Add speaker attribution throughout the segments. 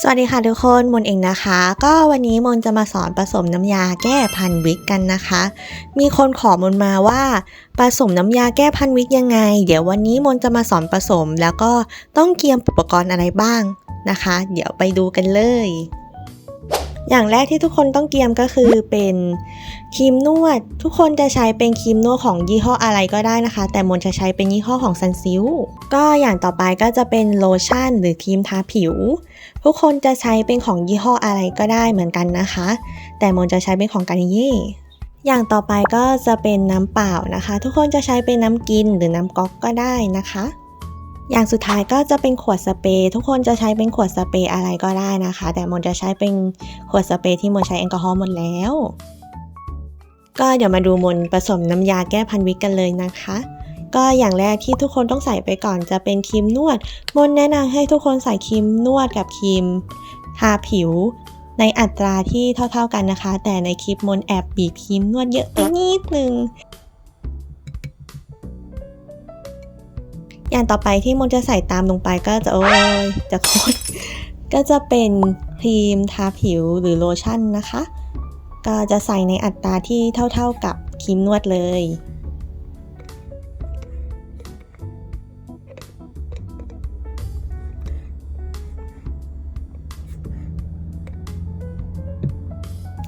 Speaker 1: สวัสดีค่ะทุกคนมนเองนะคะ ก็วันนี้มนจะมาสอนผสมน้ำยาแก้พันวิกกันนะคะ มีคนขอมนมาว่าผสมน้ำยาแก้พันวิกยังไง เดี๋ยววันนี้มนจะมาสอนผสมแล้วก็ต้องเตรียมอุปกรณ์อะไรบ้างนะคะ เดี๋ยวไปดูกันเลย อย่างแรกที่ทุกคนต้องเตรียมก็คือเป็นครีมนวด ทุกคนจะใช้เป็นครีมนวดของยี่ห้ออะไรก็ได้นะคะ แต่มนจะใช้เป็นยี่ห้อของซันซิลก็อย่างต่อไปก็จะเป็นโลชั่นหรือครีมทาผิว ทุกคนจะใช้เป็นของยี่ห้ออะไรก็ได้เหมือนกันนะคะ แต่มนจะใช้เป็นของการนิเย่อย่างต่อไปก็จะเป็นน้ำเปล่านะคะ ทุกคนจะใช้เป็นน้ำกินหรือน้ำก๊อกก็ได้นะคะ อย่างสุดท้ายก็จะเป็นขวดสเปรย์ทุกคนจะใช้เป็นขวดสเปรย์อะไรก็ได้นะคะ แต่มนจะใช้เป็นขวดสเปรย์ที่มนใช้แอลกอฮอล์หมดแล้ว ก็เดี๋ยวมาดูมนผสมน้ำยาแก้พันวิกกันเลยนะคะ ก็อย่างแรกที่ทุกคนต้องใส่ไปก่อนจะเป็นครีมนวด มนแนะนำให้ทุกคนใส่ครีมนวดกับครีมทาผิว ในอัตราที่เท่าๆกันนะคะ แต่ในคลิปมนแอบบีบครีมนวดเยอะไปนิดนึง อย่างต่อไปที่มนจะใส่ตามลงไปก็จะโอ้ยจะโคตรก็จะเป็นครีมทาผิวหรือโลชั่นนะคะ ก็จะใส่ในอัตราที่เท่าๆกับครีมนวดเลย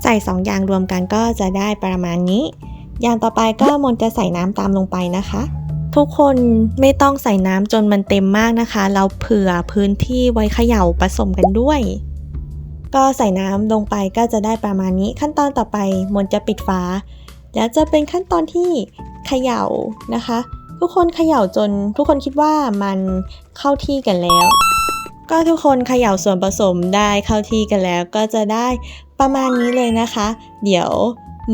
Speaker 1: ใส่สองอย่างรวมกันก็จะได้ประมาณนี้ อย่างต่อไปก็มนจะใส่น้ำตามลงไปนะคะ ทุกคนไม่ต้องใส่น้ำจนมันเต็มมากนะคะ เราเผื่อพื้นที่ไว้เขย่าผสมกันด้วย ก็ใส่น้ำลงไปก็จะได้ประมาณนี้ ขั้นตอนต่อไปมนจะปิดฝาแล้วจะเป็นขั้นตอนที่เขย่านะคะ ทุกคนเขย่าจนทุกคนคิดว่ามันเข้าที่กันแล้ว ก็ทุกคนเขย่าส่วนผสมได้เข้าที่กันแล้ว ก็จะได้ประมาณนี้เลยนะคะ เดี๋ยว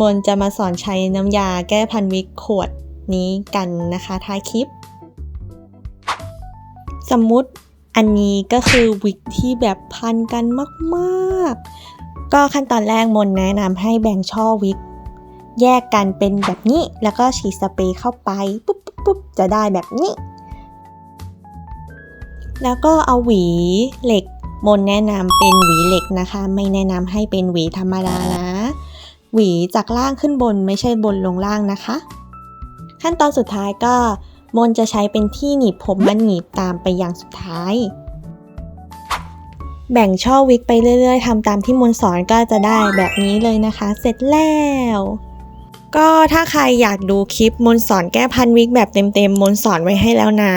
Speaker 1: มนจะมาสอนใช้น้ำยาแก้พันวิกขวด นี้กันนะคะท้ายคลิป สมมุติอันนี้ก็คือวิกที่แบบพันกันมากๆ ก็ขั้นตอนแรกมนแนะนำให้แบ่งช่อวิก แยกกันเป็นแบบนี้แล้วก็ฉีดสเปรย์เข้าไปปุ๊บปุ๊บปุ๊บจะได้แบบนี้ แล้วก็เอาหวีเหล็กมนแนะนำเป็นหวีเหล็กนะคะ ไม่แนะนำให้เป็นหวีธรรมดานะ หวีจากล่างขึ้นบนไม่ใช่บนลงล่างนะคะ ขั้นตอนสุดท้ายก็ มนจะใช้เป็นที่หนีบผมมันหนีบตามไปอย่างสุดท้าย แบ่งช่อวิกไปเรื่อย ๆทำตามที่มนสอนก็จะได้แบบนี้เลยนะคะ เสร็จแล้วก็ถ้าใครอยากดูคลิปมนสอนแก้พันวิกแบบเต็มๆ มนสอนไว้ให้แล้วนะ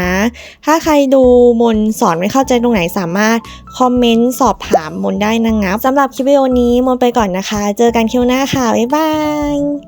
Speaker 1: ถ้าใครดูมนสอนไม่เข้าใจตรงไหนสามารถคอมเมนต์สอบถามมนได้นะงับสำหรับคลิปวิดีโอนี้มนไปก่อนนะคะ เจอกันคลิวหน้าค่ะ บ๊ายบาย